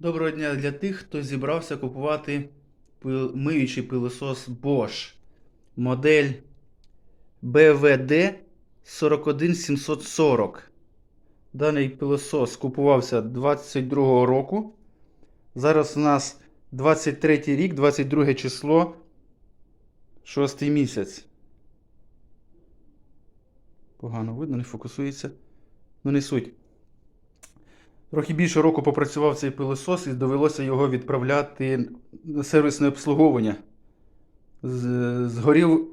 Доброго дня для тих, хто зібрався купувати миючий пилосос Bosch. Модель BVD 41740. Даний пилосос купувався 22 року. Зараз у нас 23 рік, 22 число, 6 місяць. Погано видно, не фокусується. Ну, не суть. Трохи більше року попрацював цей пилосос і довелося його відправляти на сервісне обслуговування. Згорів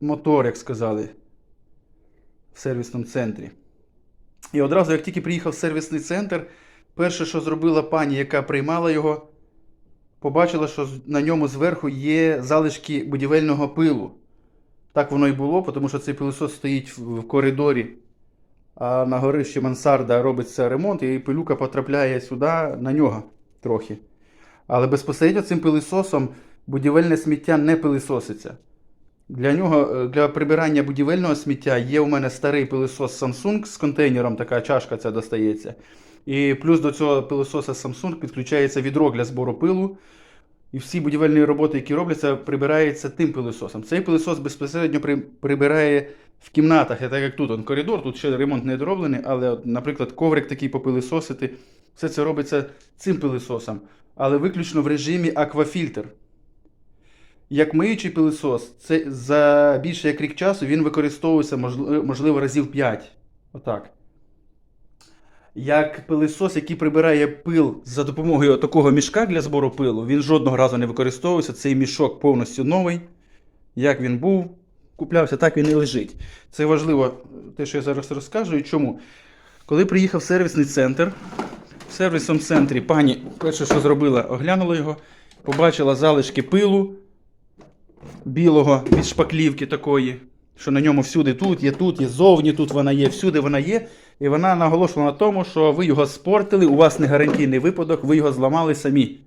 мотор, як сказали, в сервісному центрі. І одразу, як тільки приїхав в сервісний центр, перше, що зробила пані, яка приймала його, побачила, що на ньому зверху є залишки будівельного пилу. Так воно і було, тому що цей пилосос стоїть в коридорі а на горищі мансарда робиться ремонт, і пилюка потрапляє сюди на нього трохи. Але безпосередньо цим пилисосом будівельне сміття не пилисоситься. Для нього, е, для прибирання будівельного сміття є у мене старий пилисос Samsung з контейнером, така чашка ця достається. І плюс до цього пилисоса Samsung підключається відро для збору пилу. І всі будівельні роботи, які робляться, прибираються тим пилисосом. Цей пилисос безпосередньо прибирає в кімнатах, так як тут он коридор, тут ще ремонт не дороблений, але, наприклад, коврик такий попилисосити, все це робиться цим пилисосом, але виключно в режимі аквафільтр. Як миючий пилисос, це за більше як рік часу він використовується, можливо разів 5. Отак. Як пилисос, який прибирає пил за допомогою такого мішка для збору пилу, він жодного разу не використовується. Цей мішок повністю новий. Як він був, куплявся, так він і лежить. Це важливо, те, що я зараз розкажу. І чому? Коли приїхав сервісний центр, в сервісному центрі пані перше, що зробила, оглянула його, побачила залишки пилу білого від шпаклівки такої, що на ньому всюди тут є, тут є, зовні тут вона є, всюди вона є. І вона наголошувала на тому, що ви його спортили, у вас не гарантійний випадок, ви його зламали самі.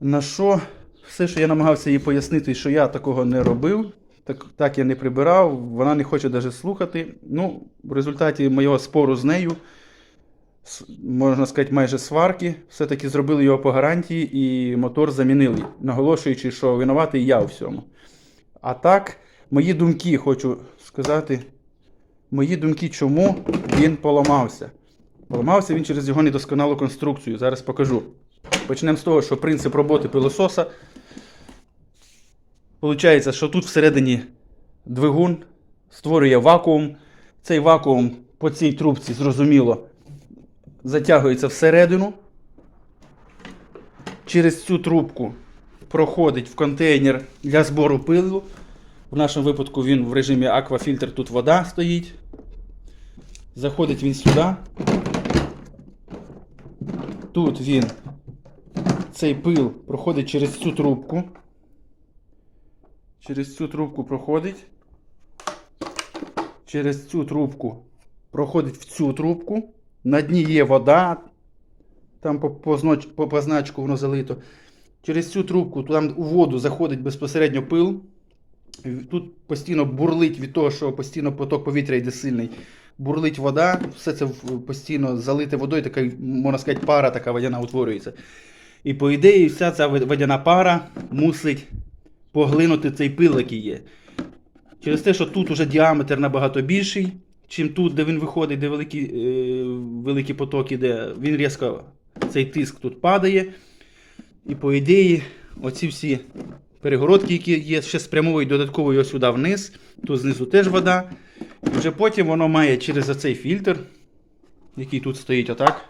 На що все, що я намагався їй пояснити, що я такого не робив, так, так я не прибирав, вона не хоче навіть слухати. Ну, в результаті моєго спору з нею, можна сказати, майже сварки, все-таки зробили його по гарантії і мотор замінили, наголошуючи, що винуватий я у всьому. А так, мої думки, хочу сказати, мої думки, чому він поламався. Поламався він через його недосконалу конструкцію. Зараз покажу. Почнемо з того, що принцип роботи пилососа. Получається, що тут всередині двигун створює вакуум. Цей вакуум по цій трубці, зрозуміло, затягується всередину. Через цю трубку проходить в контейнер для збору пилу. В нашому випадку він в режимі аквафільтр, тут вода стоїть. Заходить він сюди. Тут він, цей пил проходить через цю трубку. Через цю трубку проходить. Через цю трубку проходить в цю трубку. На дні є вода. Там по, по, по значку воно залито. Через цю трубку там у воду заходить безпосередньо пил. Тут постійно бурлить від того, що постійно поток повітря йде сильний. Бурлить вода, все це постійно залите водою, така, можна сказати, пара така водяна утворюється. І по ідеї, вся ця водяна пара мусить поглинути цей пил, який є. Через те, що тут уже діаметр набагато більший, чим тут, де він виходить, де великі, е, великі потоки, де він різко цей тиск тут падає. І по ідеї, оці всі перегородки, які є, ще спрямовують додатково його сюди вниз. Тут знизу теж вода. І вже потім воно має через цей фільтр, який тут стоїть отак.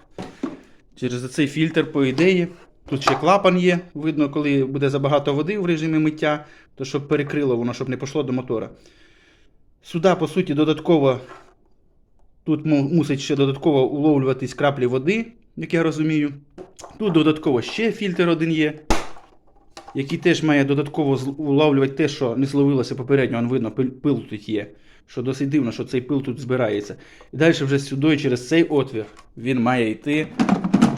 Через цей фільтр, по ідеї. Тут ще клапан є. Видно, коли буде забагато води в режимі миття, то щоб перекрило воно, щоб не пішло до мотора. Сюди, по суті, додатково. Тут мусить ще додатково уловлюватись краплі води, як я розумію. Тут додатково ще фільтр один є, який теж має додатково улавлювати те, що не зловилося попередньо, он видно, пил тут є. Що досить дивно, що цей пил тут збирається. І далі вже сюди, через цей отвір, він має йти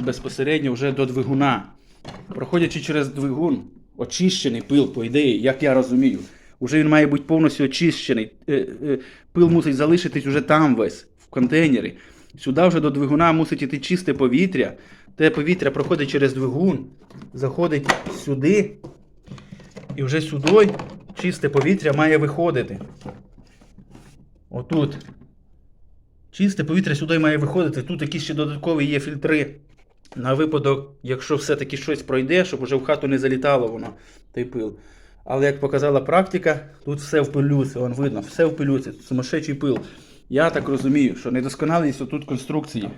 безпосередньо вже до двигуна. Проходячи через двигун, очищений пил, по ідеї, як я розумію, вже він має бути повністю очищений. Е, е, Пил мусить залишитись уже там весь, в контейнері. Сюди вже до двигуна мусить іти чисте повітря, те повітря проходить через двигун, заходить сюди, і вже сюди чисте повітря має виходити. Отут. Чисте повітря сюди має виходити. Тут якісь ще додаткові є фільтри. На випадок, якщо все-таки щось пройде, щоб вже в хату не залітало воно, той пил. Але як показала практика, тут все в пилюці, вон видно, все в пилюці, сумасшедший пил. Я так розумію, що недосконалість отут конструкції.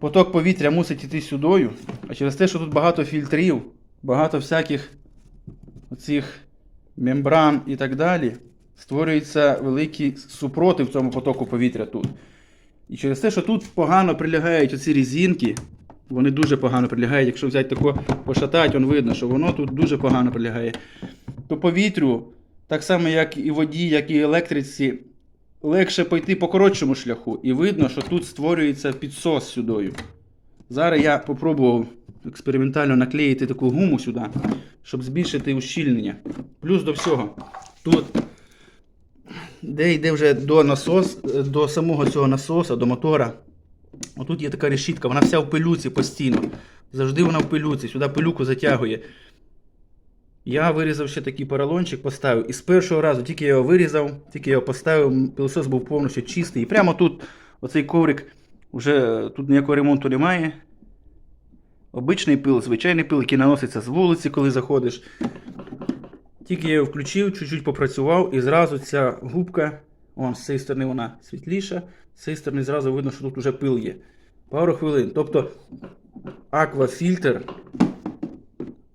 Поток повітря мусить іти сюдою, а через те, що тут багато фільтрів, багато всяких оцих мембран і так далі, створюється великий супротив цьому потоку повітря тут. І через те, що тут погано прилягають оці різинки, вони дуже погано прилягають. Якщо взяти тако пошатати, вон видно, що воно тут дуже погано прилягає. То повітрю, так само, як і воді, як і електриці, легше пойти по коротшому шляху. І видно, що тут створюється підсос сюдою. Зараз я попробував експериментально наклеїти таку гуму сюди, щоб збільшити ущільнення. Плюс до всього, тут, де йде вже до насос, до самого цього насоса, до мотора, отут є така решітка, вона вся в пилюці постійно. Завжди вона в пилюці, сюди пилюку затягує. Я вирізав ще такий поролончик, поставив. І з першого разу, тільки я його вирізав, тільки я його поставив, пилосос був повністю чистий. І прямо тут, оцей коврик, вже тут ніякого ремонту немає. Обичний пил, звичайний пил, який наноситься з вулиці, коли заходиш. Тільки я його включив, чуть-чуть попрацював, і зразу ця губка, он, з цієї сторони вона світліша, з цієї сторони зразу видно, що тут вже пил є. Пару хвилин. Тобто аквафільтр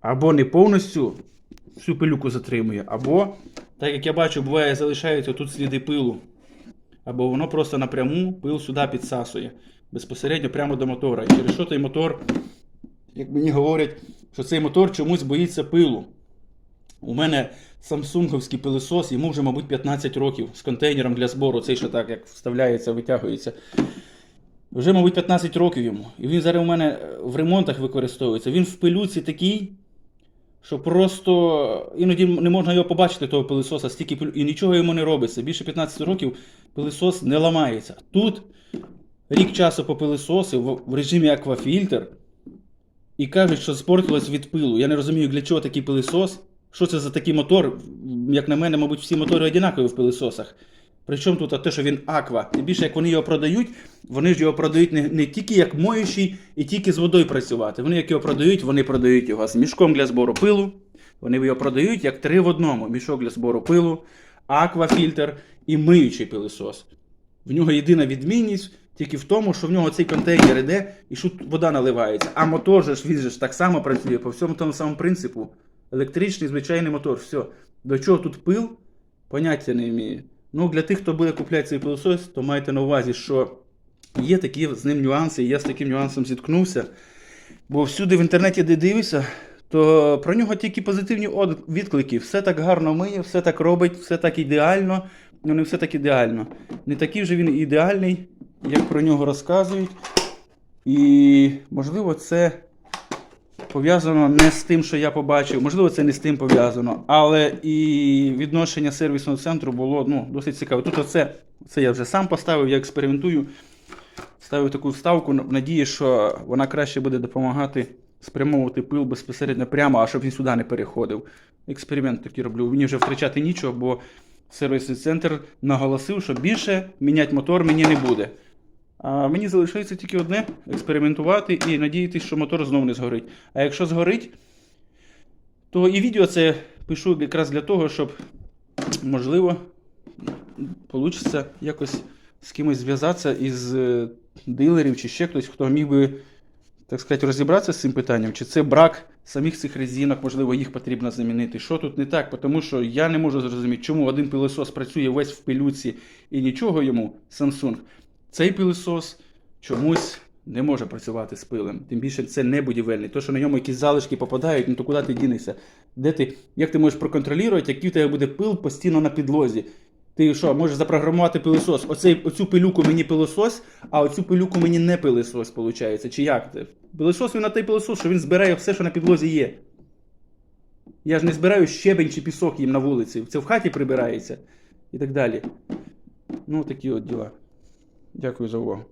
або не повністю всю пилюку затримує, або, так як я бачу, буває, залишаються тут сліди пилу. Або воно просто напряму пил сюди підсасує. Безпосередньо прямо до мотора. І через що той мотор, як мені говорять, що цей мотор чомусь боїться пилу. У мене самсунговський пилосос, йому вже, мабуть, 15 років з контейнером для збору, цей що так як вставляється, витягується. Вже, мабуть, 15 років йому. І він зараз у мене в ремонтах використовується. Він в пилюці такий, що просто іноді не можна його побачити, того пилисоса, стільки пилю... і нічого йому не робиться. Більше 15 років пилисос не ламається. Тут рік часу попилисосив в режимі аквафільтр і кажуть, що спортилось від пилу. Я не розумію, для чого такий пилисос. Що це за такий мотор? Як на мене, мабуть, всі мотори однакові в пилисосах. Причому тут те, що він аква. Тим більше, як вони його продають, вони ж його продають не, не тільки як моючий і тільки з водою працювати. Вони як його продають, вони продають його з мішком для збору пилу. Вони його продають як три в одному: мішок для збору пилу, аквафільтр і миючий пилисос. В нього єдина відмінність тільки в тому, що в нього цей контейнер іде і що вода наливається. А мотор же ж він же ж так само працює по всьому тому самому принципу. Електричний звичайний мотор. Все. До чого тут пил? Поняття не вмію. Ну, для тих, хто буде купляти цей пилосос, то майте на увазі, що є такі з ним нюанси, і я з таким нюансом зіткнувся. Бо всюди в інтернеті, де дивишся, то про нього тільки позитивні відклики. Все так гарно миє, все так робить, все так ідеально. Ну, не все так ідеально. Не такий вже він ідеальний, як про нього розказують. І, можливо, це пов'язано не з тим, що я побачив, можливо, це не з тим пов'язано, але і відношення сервісного центру було ну, досить цікаве. Тут оце, це я вже сам поставив, я експериментую. Ставив таку вставку в надії, що вона краще буде допомагати спрямовувати пил безпосередньо прямо, а щоб він сюди не переходив. Експеримент такий роблю. Мені вже втрачати нічого, бо сервісний центр наголосив, що більше міняти мотор мені не буде. А мені залишається тільки одне експериментувати і надіятися, що мотор знову не згорить. А якщо згорить, то і відео це пишу якраз для того, щоб, можливо, вийде якось з кимось зв'язатися із е, дилерів чи ще хтось, хто міг би, так сказати, розібратися з цим питанням, чи це брак самих цих резинок, можливо, їх потрібно замінити. Що тут не так? Тому що я не можу зрозуміти, чому один пилосос працює весь в пилюці і нічого йому, Samsung. Цей пилосос чомусь не може працювати з пилем. Тим більше це не будівельний. То, що на ньому якісь залишки попадають, ну то куди ти дінешся? Де ти, як ти можеш проконтролювати, який в тебе буде пил постійно на підлозі? Ти що, можеш запрограмувати пилосос? Оцей, оцю пилюку мені пилосос, а оцю пилюку мені не пилосос, виходить. Чи як це? Пилосос він на той пилосос, що він збирає все, що на підлозі є. Я ж не збираю щебень чи пісок їм на вулиці. Це в хаті прибирається і так далі. Ну, такі от діла. Дякую за увагу.